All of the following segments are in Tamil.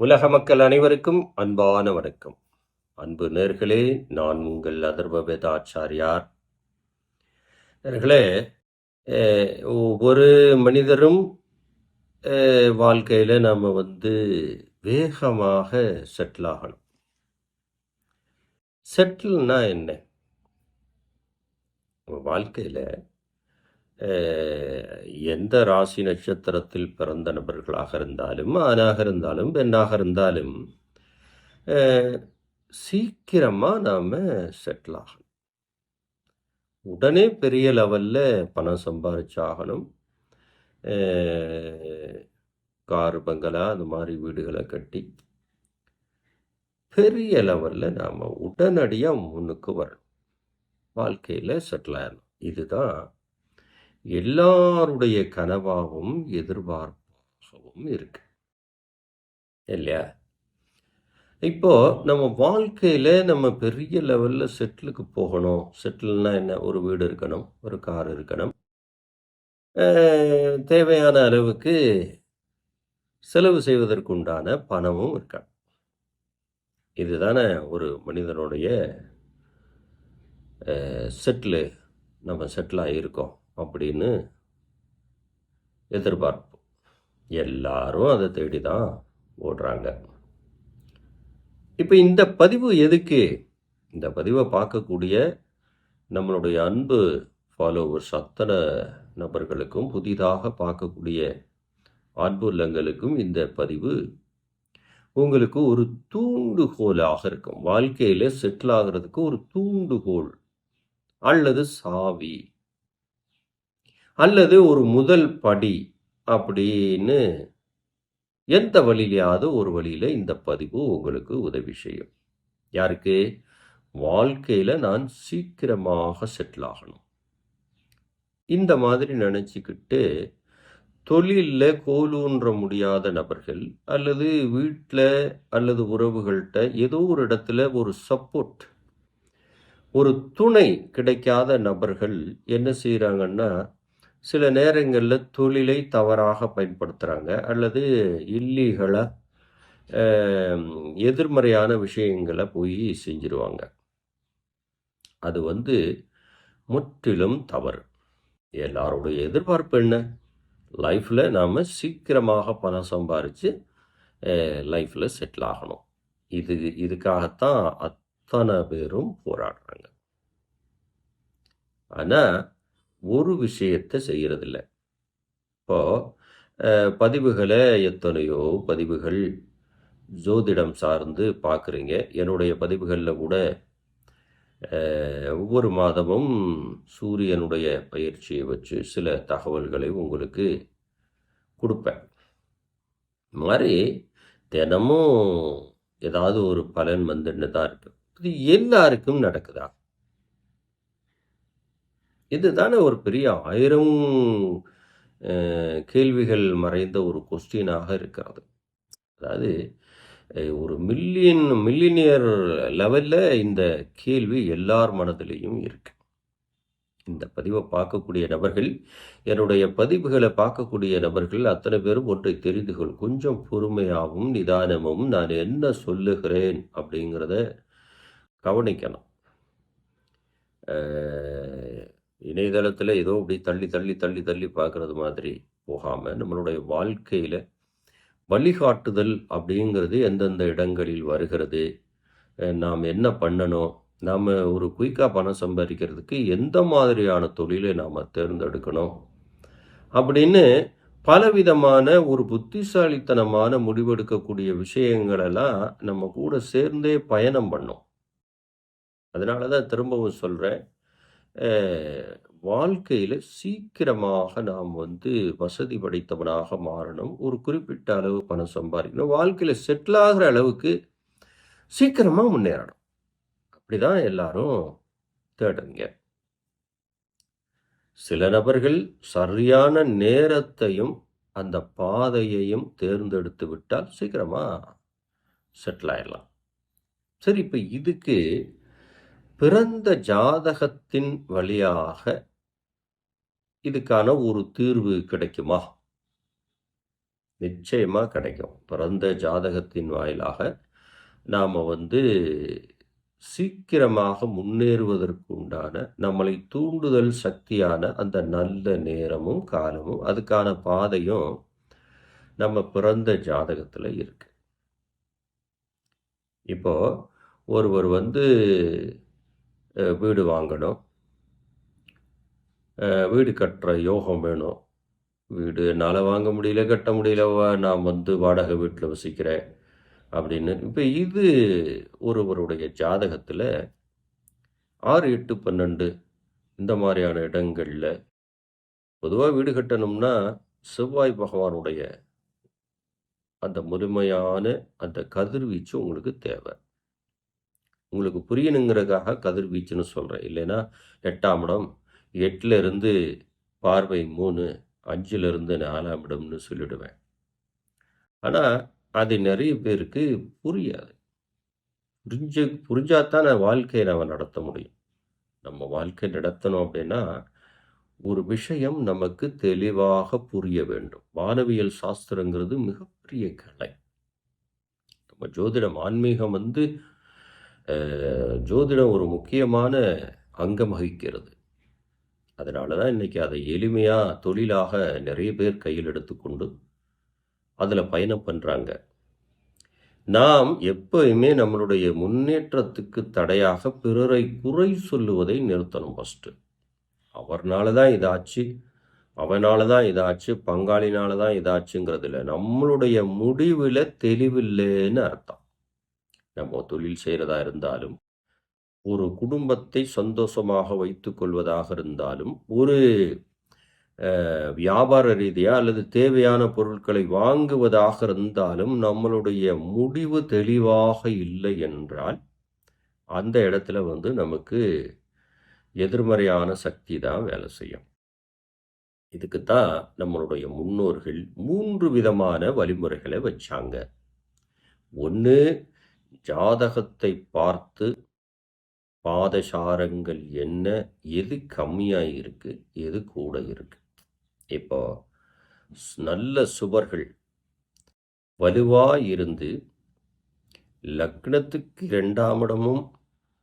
உலக மக்கள் அனைவருக்கும் அன்பான வணக்கம் அன்பு நேர்களே நான் உங்கள் அதர்வ வேதாச்சாரியார் நேர்களே ஒவ்வொரு மனிதரும் வாழ்க்கையில் நாம் நம்ம வந்து வேகமாக செட்டில் ஆகணும். செட்டில்னா என்ன? வாழ்க்கையில் எந்த ராசி நட்சத்திரத்தில் பிறந்த நபர்களாக இருந்தாலும் ஆணாக இருந்தாலும் பெண்ணாக இருந்தாலும் சீக்கிரமாக நாம் செட்டில் ஆகணும். உடனே பெரிய லெவலில் பணம் சம்பாதிச்சாகணும் கார் பங்களா அந்த மாதிரி வீடுகளை கட்டி பெரிய லெவலில் நாம் உடனடியாக முன்னுக்கு வரணும். வாழ்க்கையில் செட்டில் ஆகணும் இதுதான் எல்லாருடைய கனவாகவும் எதிர்பார்ப்பாகவும் இருக்கு. இல்லையா? இப்போ நம்ம வாழ்க்கையில் நம்ம பெரிய லெவலில் செட்டிலுக்கு போகணும். செட்டில்னா என்ன? ஒரு வீடு இருக்கணும் ஒரு கார் இருக்கணும். தேவையான அளவுக்கு செலவு செய்வதற்குண்டான பணமும் இருக்கணும். இதுதானே ஒரு மனிதனுடைய செட்டில் நம்ம செட்டிலாக இருக்கோம் அப்படின்னு எதிர்பார்ப்பு எல்லாரும் அதை தேடி தான் ஓடுறாங்க. இப்போ இந்த பதிவு எதுக்கு? இந்த பதிவை பார்க்கக்கூடிய நம்மளுடைய அன்பு ஃபாலோவர்ஸ் அத்தனை நபர்களுக்கும் புதிதாக பார்க்கக்கூடிய அன்புள்ளங்களுக்கும் இந்த பதிவு உங்களுக்கு ஒரு தூண்டுகோலாக இருக்கும். வாழ்க்கையில் செட்டில் ஆகிறதுக்கு ஒரு தூண்டுகோல் அல்லது சாவி. அல்லது ஒரு முதல் படி அப்படின்னு எந்த வழியிலையாவது ஒரு வழியில் இந்த பதிவு உங்களுக்கு உதவி செய்யும். யாருக்கு? வாழ்க்கையில் நான் சீக்கிரமாக செட்டில் ஆகணும். இந்த மாதிரி நினச்சிக்கிட்டு தொழிலில் கோலூன்ற முடியாத நபர்கள் அல்லது வீட்டில் அல்லது உறவுகள்கிட்ட ஏதோ ஒரு இடத்துல ஒரு சப்போர்ட் ஒரு துணை கிடைக்காத நபர்கள் என்ன செய்கிறாங்கன்னா சில நேரங்களில் தொழிலை தவறாக பயன்படுத்துகிறாங்க அல்லது இல்லீகலாக எதிர்மறையான விஷயங்களை போய் செஞ்சிருவாங்க. அது வந்து முற்றிலும் தவறு. எல்லாரோடைய எதிர்பார்ப்பு என்ன? லைஃப்பில் நாம் சீக்கிரமாக பணம் சம்பாரித்து லைஃப்பில் செட்டில் ஆகணும். இது இதுக்காகத்தான் அத்தனை பேரும் போராடுறாங்க. ஆனால் ஒரு விஷயத்தை செய்கிறதில்ல இப்போது பதிவுகளை எத்தனையோ பதிவுகள் ஜோதிடம் சார்ந்து பார்க்குறீங்க என்னுடைய பதிவுகளில் கூட ஒவ்வொரு மாதமும் சூரியனுடைய பயிற்சியை வச்சு சில தகவல்களை உங்களுக்கு கொடுப்பேன். இந்த மாதிரி தினமும் ஏதாவது ஒரு பலன் வந்துன்னு தான் இருக்கு. இது எல்லாருக்கும் நடக்குதா? இதுதானே ஒரு பெரிய ஆயிரம் கேள்விகள் மறைந்த ஒரு கொஸ்டினாக இருக்கிறது. அதாவது ஒரு மில்லியன் மில்லினியர் லெவலில் இந்த கேள்வி எல்லார் மனதிலையும் இருக்கு. இந்த பதிவை பார்க்கக்கூடிய நபர்கள் என்னுடைய பதிவுகளை பார்க்கக்கூடிய நபர்கள் அத்தனை பேரும் ஒன்றை தெரிந்து கொள். கொஞ்சம் பொறுமையாகவும் நிதானமும் நான் என்ன சொல்லுகிறேன் அப்படிங்கிறத கவனிக்கணும். இணையதளத்தில் ஏதோ இப்படி தள்ளி தள்ளி தள்ளி தள்ளி பார்க்கறது மாதிரி போகாமல் நம்மளுடைய வாழ்க்கையில் வழிகாட்டுதல் அப்படிங்கிறது எந்தெந்த இடங்களில் வருகிறது நாம் என்ன பண்ணணும் நாம் ஒரு குயிக்காக பணம் சம்பாதிக்கிறதுக்கு எந்த மாதிரியான தொழிலை நாம் தேர்ந்தெடுக்கணும் அப்படின்னு பலவிதமான ஒரு புத்திசாலித்தனமான முடிவெடுக்கக்கூடிய விஷயங்களெல்லாம் நம்ம கூட சேர்ந்தே பயணம் பண்ணோம். அதனால தான் திரும்பவும் சொல்கிறேன் வாழ்க்கையில் சீக்கிரமாக நாம் வந்து வசதி படைத்தவனாக மாறணும். ஒரு குறிப்பிட்ட அளவு பணம் சம்பாதிக்கணும். வாழ்க்கையில் செட்டில் ஆகிற அளவுக்கு சீக்கிரமாக முன்னேறணும். அப்படிதான் எல்லாரும் தேடுங்க சில நபர்கள் சரியான நேரத்தையும் அந்த பாதையையும் தேர்ந்தெடுத்து விட்டால் சீக்கிரமாக செட்டில் ஆயிடலாம். சரி இப்போ இதுக்கு பிறந்த ஜாதகத்தின் வழியாக இதுக்கான ஒரு தீர்வு கிடைக்குமா நிச்சயமாக கிடைக்கும். பிறந்த ஜாதகத்தின் வாயிலாக நாம் வந்து சீக்கிரமாக முன்னேறுவதற்கு உண்டான நம்மளை தூண்டுதல் சக்தியான அந்த நல்ல நேரமும், காலமும், அதுக்கான பாதையும் நம்ம பிறந்த ஜாதகத்தில் இருக்கு. இப்போ ஒருவர் வந்து வீடு வாங்கணும். வீடு கட்டுற யோகம் வேணும். வீடு என்னால் வாங்க முடியல, கட்ட முடியல. நான் வந்து வாடகை வீட்டில் வசிக்கிறேன் அப்படின்னு. இப்போ இது ஒருவருடைய ஜாதகத்தில் ஆறு எட்டு பன்னெண்டு இந்த மாதிரியான இடங்களில் பொதுவாக வீடு கட்டணும்னா, செவ்வாய் பகவானுடைய அந்த முழுமையான அந்த கதிர்வீச்சு உங்களுக்கு தேவை. உங்களுக்கு புரியணுங்கிறதுக்காக கதிர்வீச்சுன்னு சொல்கிறேன் இல்லைன்னா எட்டாம் இடம் 8ல இருந்து பார்வை 3, 5ல இருந்து 4ஆம் இடம்னு சொல்லிவிடுவேன் ஆனால் அது நிறைய பேருக்கு புரியாது. புரிஞ்ச புரிஞ்சாதான் நான் வாழ்க்கையை நாம் நடத்த முடியும். நம்ம வாழ்க்கை நடத்தணும் அப்படின்னா, ஒரு விஷயம் நமக்கு தெளிவாக புரிய வேண்டும். வானவியல் சாஸ்திரங்கிறது மிகப்பெரிய கலை. நம்ம ஜோதிடம், ஆன்மீகம் வந்து ஜோதிடம் ஒரு முக்கியமான அங்கம் வகிக்கிறது. அதனால தான் இன்றைக்கி அதை எளிமையாக தொழிலாக நிறைய பேர் கையில் எடுத்துக்கொண்டு, அதில் பயணம் பண்ணுறாங்க நாம் எப்பயுமே நம்மளுடைய முன்னேற்றத்துக்கு தடையாக பிறரை குறை சொல்லுவதை நிறுத்தணும் ஃபஸ்ட்டு அவர்னால தான் இதாச்சு, அவனால தான் இதாச்சு, பங்காளினால தான் இதாச்சுங்கிறது நம்மளுடைய முடிவில் தெளிவில்லைன்னு அர்த்தம். நம்ம தொழில் செய்கிறதா இருந்தாலும், ஒரு குடும்பத்தை சந்தோஷமாக வைத்து கொள்வதாக இருந்தாலும், ஒரு வியாபார ரீதியாக அல்லது தேவையான பொருட்களை வாங்குவதாக இருந்தாலும், நம்மளுடைய முடிவு தெளிவாக இல்லை என்றால், அந்த இடத்துல வந்து நமக்கு எதிர்மறையான சக்தி தான் வேலை செய்யும். இதுக்கு தான் நம்மளுடைய முன்னோர்கள் மூன்று விதமான வழிமுறைகளை வச்சாங்க. ஒன்று ஜாதகத்தை பார்த்து பாதசாரங்கள் என்ன? எது கம்மியாக இருக்கு? எது கூட இருக்கு? இப்போ நல்ல சுவர்கள் வலுவாக இருந்து, லக்னத்துக்கு இரண்டாம் இடமும்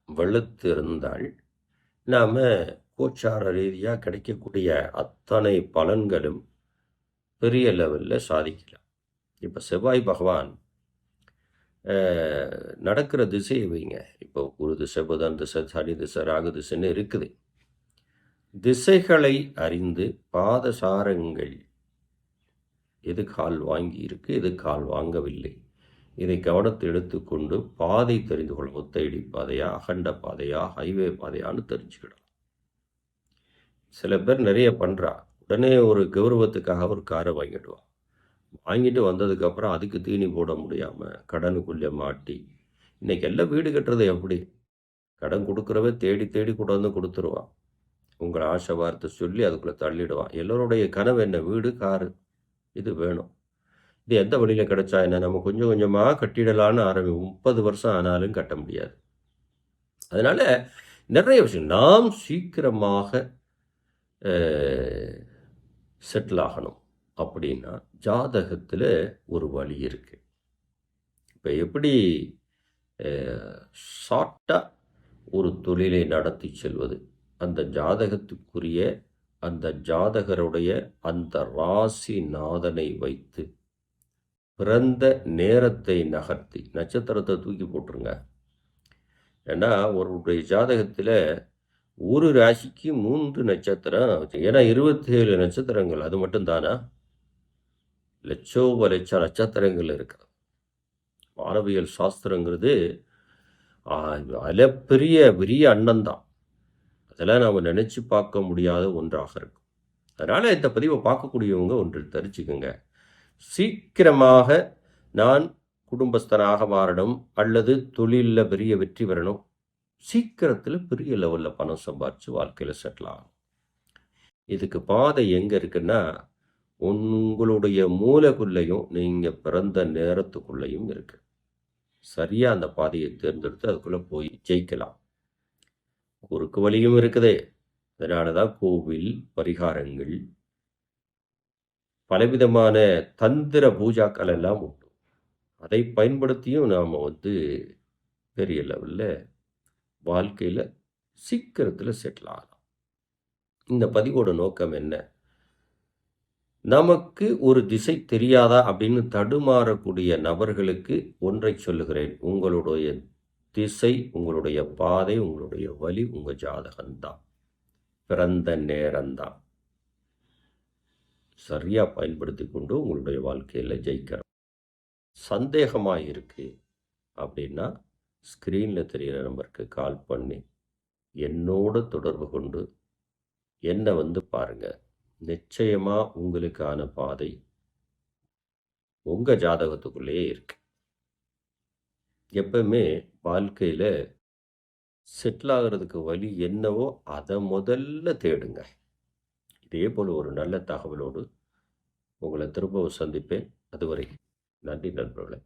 வலுத்திருந்தால், நாம் கோச்சார ரீதியாக கிடைக்கக்கூடிய அத்தனை பலன்களும் பெரிய லெவலில் சாதிக்கலாம். இப்போ செவ்வாய் பகவான் நடக்கிற திசையை வைங்க. இப்போ குரு திசை, புதன் திசை, சனி திசை, ராகு திசைன்னு இருக்குது. திசைகளை அறிந்து பாதசாரங்கள் எது கால் வாங்கி இருக்கு, எது கால் வாங்கவில்லை. இதை கவனத்தை எடுத்துக்கொண்டு பாதை தெரிந்து கொள்ள ஒத்தையடி பாதையா, அகண்ட பாதையா, ஹைவே பாதையான்னு தெரிஞ்சுக்கிடலாம். சில பேர் நிறைய பண்ணுறா உடனே ஒரு கௌரவத்துக்காக ஒரு காரை வாங்கிடுவான் வாங்கிட்டு வந்ததுக்கப்புறம் அதுக்கு தீனி போட முடியாமல் கடனுக்குள்ளே மாட்டி, இன்றைக்கி எல்லாம் வீடு கட்டுறது எப்படி? கடன் கொடுக்குறவ தேடி தேடி கூட வந்து கொடுத்துருவான் உங்கள ஆசை வார்த்தை சொல்லி அதுக்குள்ளே தள்ளிடுவான். எல்லோருடைய கனவு என்ன? வீடு, காரு. இது வேணும். இது எந்த வழியில் கிடைச்சா என்ன? நம்ம கொஞ்சம் கொஞ்சமாக கட்டிடலான்னு ஆரம்பி 30 வருஷம் ஆனாலும் கட்ட முடியாது. அதனால் நிறைய விஷயம். நாம் சீக்கிரமாக செட்டில் ஆகணும் அப்படின்னா, ஜாதகத்தில் ஒரு வழி இருக்குது இப்போ எப்படி ஷார்ட்டாக ஒரு தொழிலை நடத்திச் செல்வது? அந்த ஜாதகத்துக்குரிய அந்த ஜாதகருடைய அந்த ராசி நாதனை வைத்து, பிறந்த நேரத்தை நகர்த்தி, நட்சத்திரத்தை தூக்கி போட்டுருங்க. ஏன்னா, ஒருவருடைய ஜாதகத்தில் ஒரு ராசிக்கு மூன்று நட்சத்திரம் ஏன்னா 27 நட்சத்திரங்கள் அது மட்டும் தானா? லட்சோப லட்சம் நட்சத்திரங்கள் இருக்கு. வானவியல் சாஸ்திரங்கிறது அல அளப்பெரிய பெரிய அண்டம் தான். அதெல்லாம் நாம் நினச்சி பார்க்க முடியாத ஒன்றாக இருக்கும். அதனால் இந்த பதிவை பார்க்கக்கூடியவங்க ஒன்று தெரிஞ்சுக்கங்க. சீக்கிரமாக நான் குடும்பஸ்தனாக மாறணும், அல்லது தொழிலில் பெரிய வெற்றி பெறணும். சீக்கிரத்தில் பெரிய லெவலில் பணம் சம்பாரித்து வாழ்க்கையில் செட்டில் ஆகும் இதுக்கு பாதை எங்கே இருக்குன்னா, உங்களுடைய மூளைக்குள்ளயும், நீங்கள் பிறந்த நேரத்துக்குள்ளயும் இருக்கு. சரியாக அந்த பாதையை தேர்ந்தெடுத்து அதுக்குள்ளே போய் ஜெயிக்கலாம். குறுக்கு வழியும் இருக்குது. அதனால தான் கோவில், பரிகாரங்கள் பலவிதமான தந்திர பூஜாக்கள் எல்லாம் உண்டு. அதை பயன்படுத்தியும் நாம் வந்து பெரிய லெவலில் வாழ்க்கையில் சீக்கிரத்தில் செட்டில் ஆகலாம். இந்த பதிவோட நோக்கம் என்ன? நமக்கு ஒரு திசை தெரியாதா அப்படின்னு தடுமாறக்கூடிய நபர்களுக்கு ஒன்றை சொல்லுகிறேன். உங்களுடைய திசை, உங்களுடைய பாதை, உங்களுடைய வழி உங்கள் ஜாதகம்தான். பிறந்த நேரம்தான். சரியாக பயன்படுத்தி கொண்டு உங்களுடைய வாழ்க்கையில் ஜெயிக்கிறோம். சந்தேகமாக இருக்குது அப்படின்னா, ஸ்க்ரீனில் தெரிகிற நம்பருக்கு கால் பண்ணி, என்னோட தொடர்பு கொண்டு என்னை வந்து பாருங்கள் நிச்சயமாக உங்களுக்கான பாதை உங்கள் ஜாதகத்துக்குள்ளேயே இருக்கு. எப்பவுமே வாழ்க்கையில் செட்டில் ஆகுறதுக்கு வழி என்னவோ அதை முதல்ல தேடுங்க. இதே போல் ஒரு நல்ல தகவலோடு உங்களை திரும்பவும் சந்திப்பேன். அதுவரை நன்றி நண்பர்களே.